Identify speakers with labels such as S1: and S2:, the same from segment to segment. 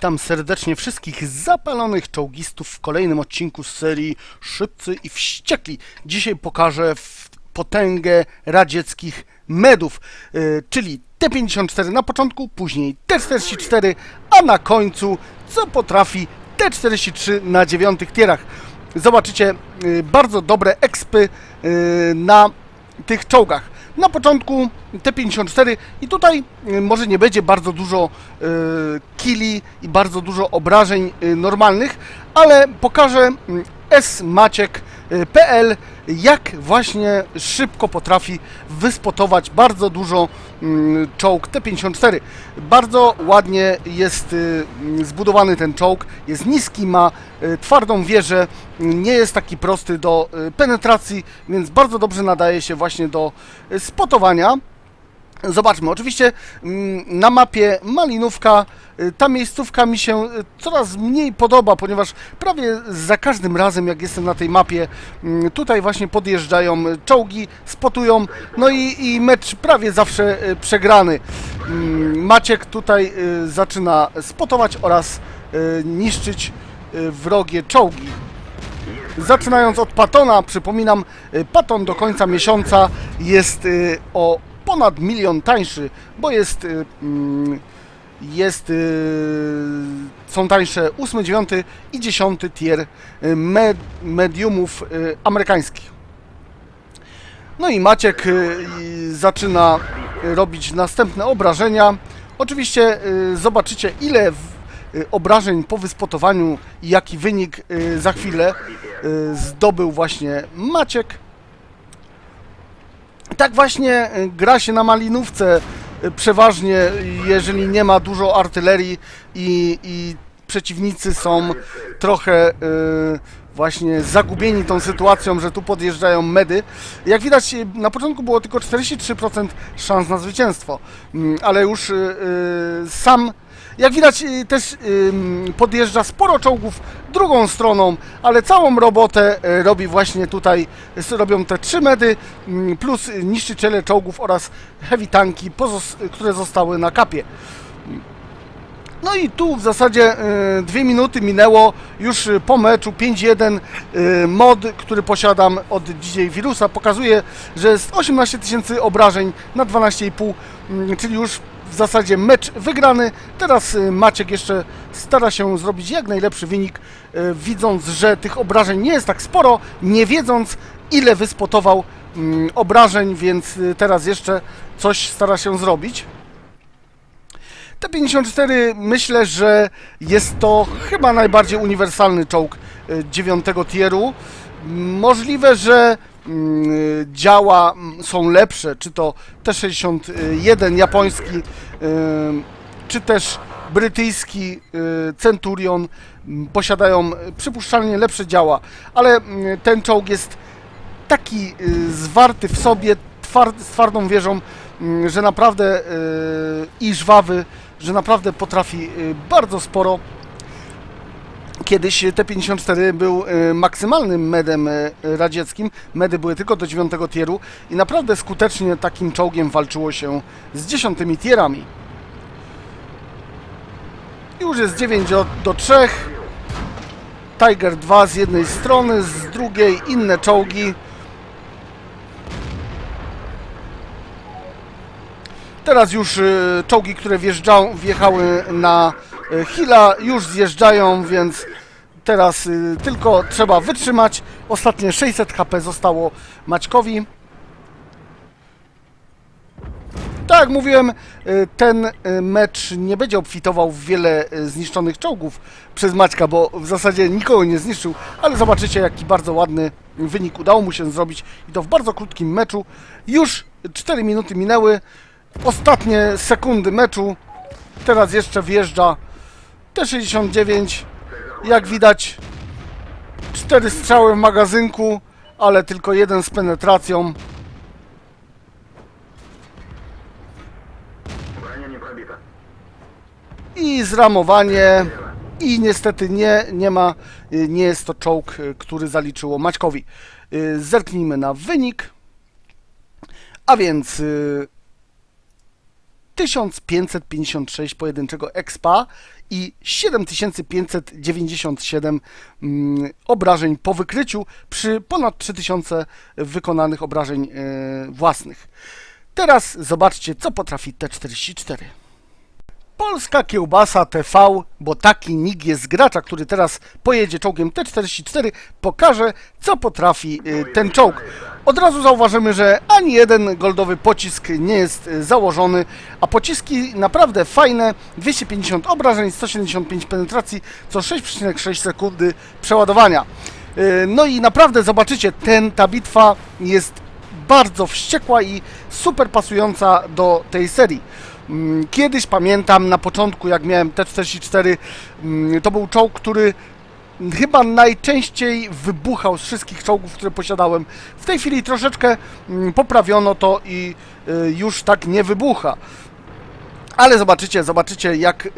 S1: Witam serdecznie wszystkich zapalonych czołgistów w kolejnym odcinku z serii Szybcy i Wściekli. Dzisiaj pokażę potęgę radzieckich medów, yy, czyli T-54 na początku, później T-44, a na końcu co potrafi T-43 na dziewiątych tierach. Zobaczycie yy, bardzo dobre expy yy, na tych czołgach. Na początku T54 i tutaj y, może nie będzie bardzo dużo y, killi i bardzo dużo obrażeń y, normalnych, ale pokażę mm, smaciek.pl jak właśnie szybko potrafi wyspotować bardzo dużo mm, czołg T54. Bardzo ładnie jest y, zbudowany ten czołg, jest niski, ma y, twardą wieżę, nie jest taki prosty do y, penetracji, więc bardzo dobrze nadaje się właśnie do spotowania. Zobaczmy, oczywiście mm, na mapie Malinówka y, ta miejscówka mi się y, coraz mniej podoba, ponieważ prawie za każdym razem jak jestem na tej mapie, mm, tutaj właśnie podjeżdżają y, czołgi, spotują, no i, i mecz prawie zawsze przegrany. Mm, Maciek tutaj zaczyna spotować oraz niszczyć wrogie czołgi. Zaczynając od Patona, przypominam, Paton do końca miesiąca jest o ponad milion tańszy, bo jest, y, mm, jest y, są tańsze 8, 9 i 10 tier y, med, mediumów amerykańskich. No i Maciek zaczyna robić następne obrażenia. Oczywiście zobaczycie ile obrażeń po wyspotowaniu i jaki wynik za chwilę zdobył właśnie Maciek. Tak właśnie y, gra się na malinówce y, przeważnie, jeżeli nie ma dużo artylerii i, i przeciwnicy są trochę y, właśnie zagubieni tą sytuacją, że tu podjeżdżają medy. Jak widać y, na początku było tylko 43% szans na zwycięstwo, Mm, ale już y, y, sam jak widać też ym, podjeżdża sporo czołgów drugą stroną, ale całą robotę robi właśnie tutaj, robią te trzy medy, mm, plus niszczyciele czołgów oraz heavy tanki, które zostały na kapie. No i tu w zasadzie y, dwie minuty minęło już y, po meczu 5-1 y, mod, który posiadam od DJ Virusa pokazuje, że jest 18 tysięcy obrażeń na 12,5, mm, czyli już w zasadzie mecz wygrany. Teraz Maciek jeszcze stara się zrobić jak najlepszy wynik, widząc, że tych obrażeń nie jest tak sporo, nie wiedząc ile wyspotował mm, obrażeń, więc teraz jeszcze coś stara się zrobić. T-54 myślę, że jest to chyba najbardziej uniwersalny czołg y, dziewiątego tieru. Możliwe, że mm, działa mm, są lepsze, czy to T-61 japoński, y, czy też brytyjski y, Centurion posiadają przypuszczalnie lepsze działa, ale mm, ten czołg jest taki zwarty w sobie, z twardą wieżą, że naprawdę i żwawy, że naprawdę potrafi y, bardzo sporo. Kiedyś T-54 był y, maksymalnym medem y, radzieckim. Medy były tylko do 9 tieru i naprawdę skutecznie takim czołgiem walczyło się z 10 tierami. Już jest 9 do, do 3. Tiger 2 z jednej strony, z drugiej inne czołgi. Teraz już y, czołgi, które wjechały na y, Hila, już zjeżdżają, więc teraz y, tylko trzeba wytrzymać. Ostatnie 600 HP zostało Maćkowi. Tak jak mówiłem, ten mecz nie będzie obfitował w wiele zniszczonych czołgów przez Maćka, bo w zasadzie nikogo nie zniszczył, ale zobaczycie jaki bardzo ładny wynik udało mu się zrobić i to w bardzo krótkim meczu. Już 4 minuty minęły, ostatnie sekundy meczu. Teraz jeszcze wjeżdża T69. Jak widać, cztery strzały w magazynku, ale tylko jeden z penetracją. I zramowanie. I niestety nie, nie ma, nie jest to czołg, który zaliczyło Maćkowi. Zerknijmy na wynik. A więc y, 1556 pojedynczego expa i 7597 mm, obrażeń po wykryciu przy ponad 3000 wykonanych obrażeń e, własnych. Teraz zobaczcie, co potrafi T44. Polska kiełbasa TV, bo taki nick jest gracza, który teraz pojedzie czołgiem T44, pokaże, co potrafi y, ten czołg. Od razu zauważymy, że ani jeden goldowy pocisk nie jest y, założony, a pociski naprawdę fajne, 250 obrażeń, 175 penetracji, co 6,6 sekundy przeładowania. Y, No i naprawdę zobaczycie, ten, ta bitwa jest bardzo wściekła i super pasująca do tej serii. Mm, Kiedyś pamiętam na początku, jak miałem T-44, mm, to był czołg, który chyba najczęściej wybuchał z wszystkich czołgów, które posiadałem. W tej chwili troszeczkę mm, poprawiono to i y, już tak nie wybucha. Ale zobaczycie, zobaczycie jak, y,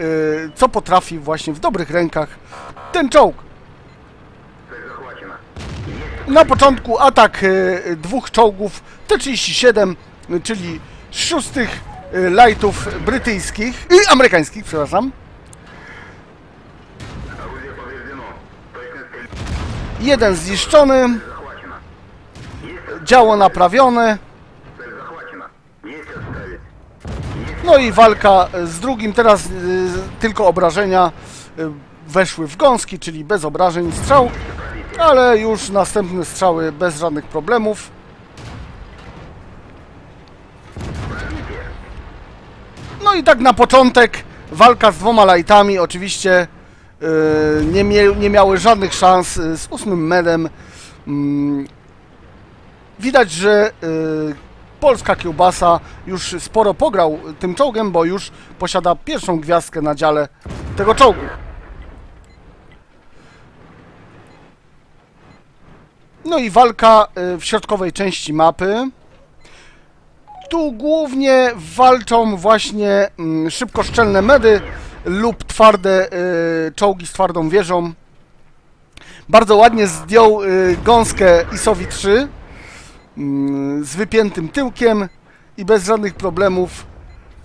S1: co potrafi właśnie w dobrych rękach ten czołg. Na początku atak e, dwóch czołgów T-37, e, czyli szóstych Y, lightów brytyjskich i amerykańskich, przepraszam. Jeden zniszczony. Działo naprawione. No i walka z drugim. Teraz y, tylko obrażenia y, weszły w gąski, czyli bez obrażeń strzał. Ale już następne strzały bez żadnych problemów. No i tak na początek walka z dwoma lightami, oczywiście e, nie, nie miały żadnych szans e, z ósmym medem. Mm, Widać, że y, polska kiełbasa już sporo pograł tym czołgiem, bo już posiada pierwszą gwiazdkę na dziale tego czołgu. No i walka w środkowej części mapy. Tu głównie walczą właśnie mm, szybkoszczelne medy lub twarde y, czołgi z twardą wieżą. Bardzo ładnie zdjął y, gąskę ISOWI 3 mm, z wypiętym tyłkiem i bez żadnych problemów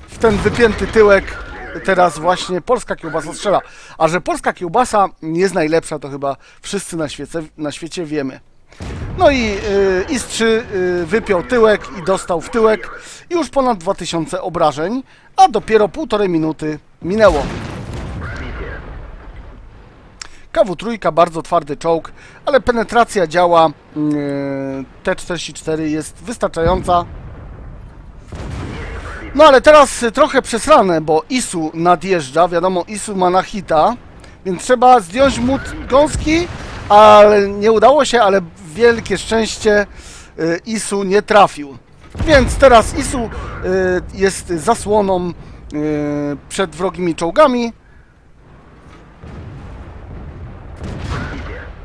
S1: w ten wypięty tyłek teraz właśnie polska kiełbasa strzela. A że polska kiełbasa jest najlepsza, to chyba wszyscy na świecie, na świecie wiemy. No i y, IS-3 y, wypiął tyłek i dostał w tyłek już ponad 2000 obrażeń, a dopiero półtorej minuty minęło. KW-3 bardzo twardy czołg, ale penetracja działa yy, T-44 jest wystarczająca. No ale teraz trochę przesrane, bo ISU nadjeżdża, wiadomo ISU ma na hita, więc trzeba zdjąć mu gąski, ale nie udało się, ale wielkie szczęście y, ISU nie trafił. Więc teraz ISU y, jest zasłoną y, przed wrogimi czołgami.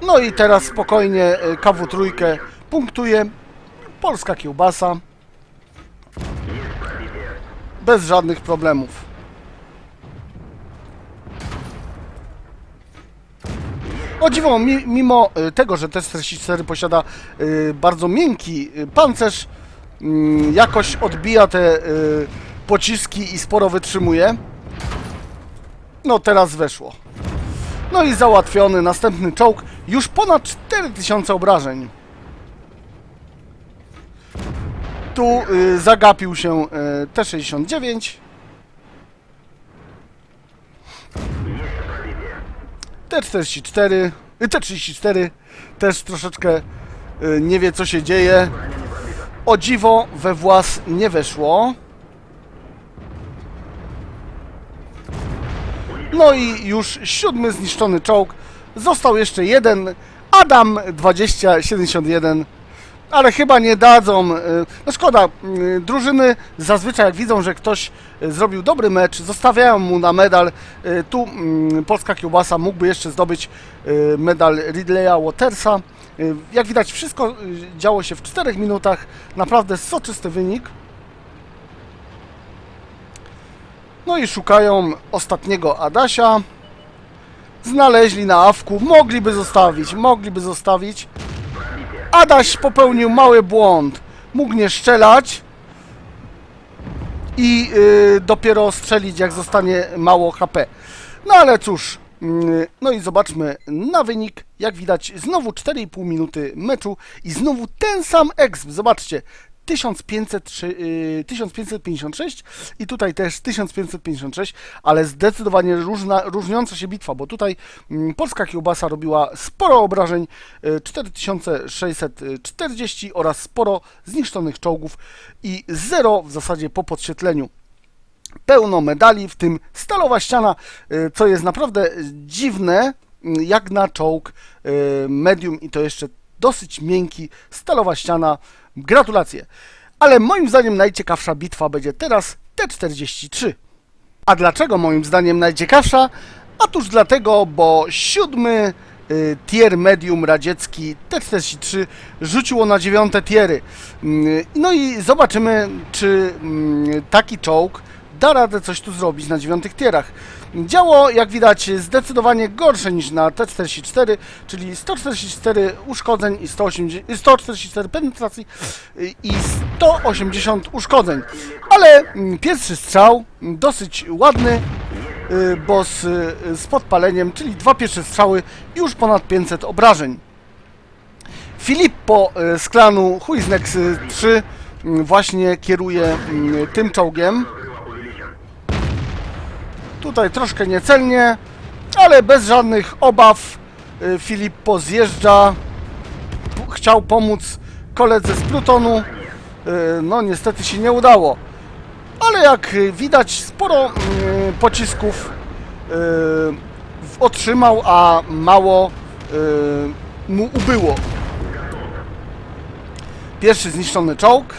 S1: No i teraz spokojnie y, KW-3 punktuje. Polska kiełbasa. Bez żadnych problemów. O dziwo, mi, mimo y, tego, że T-44 posiada y, bardzo miękki y, pancerz, mm, jakoś odbija te pociski i sporo wytrzymuje. No teraz weszło. No i załatwiony następny czołg. Już ponad 4000 obrażeń. Tu zagapił się y, T69. T44. y, T34 też troszeczkę y, nie wie co się dzieje. O dziwo we włas nie weszło. No i już siódmy zniszczony czołg. Został jeszcze jeden. Adam 2071. Ale chyba nie dadzą. y, No szkoda, y, drużyny zazwyczaj jak widzą, że ktoś y, zrobił dobry mecz, zostawiają mu na medal. Tu mm, polska kiełbasa mógłby jeszcze zdobyć medal Ridleya Watersa. Jak widać, wszystko działo się w 4 minutach. Naprawdę soczysty wynik. No i szukają ostatniego Adasia. Znaleźli na awku, mogliby zostawić, mogliby zostawić. Adaś popełnił mały błąd. Mógł nie strzelać, i y, dopiero strzelić jak zostanie mało HP. No ale cóż, mm, no i zobaczmy na wynik. Jak widać, znowu 4,5 minuty meczu i znowu ten sam exp. Zobaczcie, 1503, y, 1556 i tutaj też 1556, ale zdecydowanie różna, różniąca się bitwa, bo tutaj mm, polska kiełbasa robiła sporo obrażeń, y, 4640 oraz sporo zniszczonych czołgów i zero w zasadzie po podświetleniu. Pełno medali, w tym stalowa ściana, y, co jest naprawdę dziwne, y, jak na czołg y, medium i to jeszcze dosyć miękki, stalowa ściana. Gratulacje. Ale moim zdaniem najciekawsza bitwa będzie teraz T43. A dlaczego moim zdaniem najciekawsza? Otóż dlatego, bo siódmy y, tier medium radziecki T-43 rzuciło na dziewiąte tiery. Mm, No i zobaczymy, czy mm, taki czołg da radę coś tu zrobić na dziewiątych tierach. Działo, jak widać, zdecydowanie gorsze niż na T-44, czyli 144 uszkodzeń i 180, 144 penetracji y, i 180 uszkodzeń. Ale mm, pierwszy strzał mm, dosyć ładny, y, bo z, y, z podpaleniem, czyli dwa pierwsze strzały, już ponad 500 obrażeń. Filippo z klanu Huiznex 3 y, właśnie kieruje tym czołgiem. Tutaj troszkę niecelnie, ale bez żadnych obaw y, Filippo zjeżdża. Chciał pomóc koledze z Plutonu. Y, no niestety się nie udało. Ale jak widać sporo y, pocisków otrzymał, a mało mu ubyło. Pierwszy zniszczony czołg.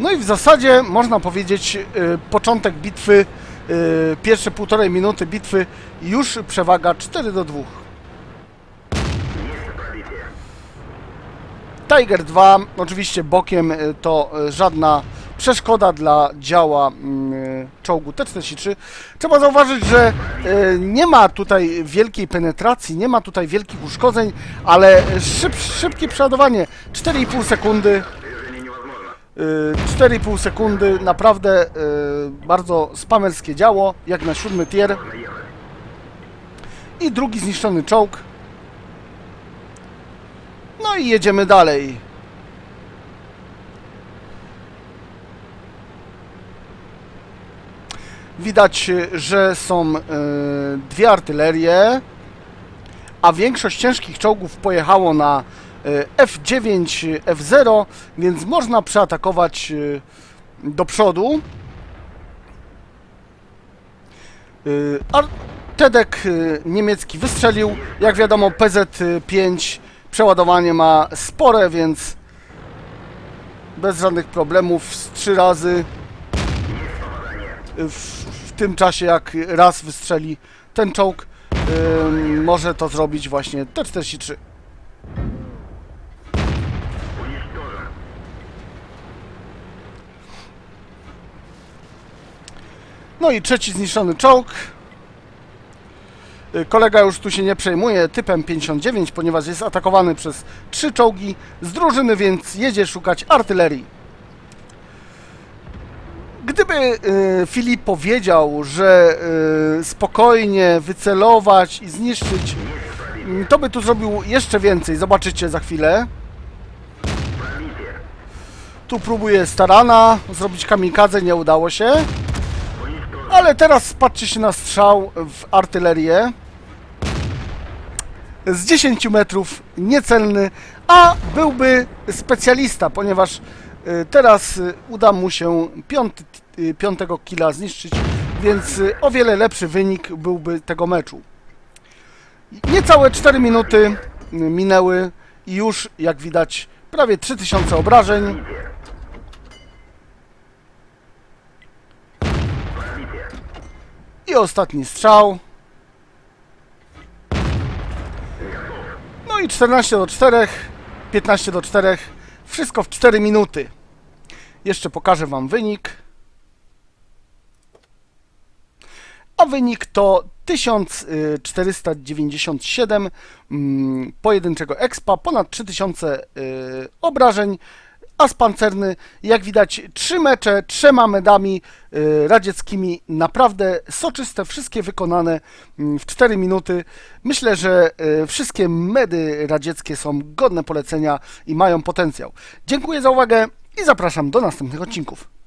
S1: No i w zasadzie można powiedzieć początek bitwy Y, pierwsze półtorej minuty bitwy już przewaga 4 do 2. Tiger 2, oczywiście bokiem y, to y, żadna przeszkoda dla działa czołgu T-43. Trzeba zauważyć, że nie ma tutaj wielkiej penetracji, nie ma tutaj wielkich uszkodzeń, ale szyb, szybkie przeładowanie, 4,5 sekundy Y, 4,5 sekundy, naprawdę y, bardzo spamelskie działo, jak na siódmy tier. I drugi zniszczony czołg. No i jedziemy dalej. Widać, y, że są dwie artylerie a większość ciężkich czołgów pojechało na y, F9, y, F0, więc można przeatakować y, do przodu. Ar- Tedek niemiecki wystrzelił. Jak wiadomo, PZ-5 przeładowanie ma spore, więc bez żadnych problemów z trzy razy w, w tym czasie, jak raz wystrzeli ten czołg, może to zrobić właśnie T-43. No i trzeci zniszczony czołg. Y, kolega już tu się nie przejmuje typem 59, ponieważ jest atakowany przez trzy czołgi z drużyny, więc jedzie szukać artylerii. Gdyby y, Filip powiedział, że y, spokojnie wycelować i zniszczyć, mm, to by tu zrobił jeszcze więcej. Zobaczycie za chwilę. Tu próbuje starana zrobić kamikadze, nie udało się. Ale teraz patrzcie się na strzał w artylerię. Z 10 metrów niecelny, a byłby specjalista, ponieważ Y, teraz y, uda mu się piąty, piątego killa zniszczyć, więc y, o wiele lepszy wynik byłby tego meczu. Niecałe 4 minuty minęły i już, jak widać, prawie 3000 obrażeń. I ostatni strzał. No i 14 do 4, 15 do 4, wszystko w 4 minuty. Jeszcze pokażę Wam wynik. A wynik to 1497 mm, pojedynczego expa, ponad 3000 y, obrażeń, a pancerny, jak widać, trzy mecze, trzema medami y, radzieckimi, naprawdę soczyste, wszystkie wykonane mm, w 4 minuty. Myślę, że y, wszystkie medy radzieckie są godne polecenia i mają potencjał. Dziękuję za uwagę i zapraszam do następnych odcinków.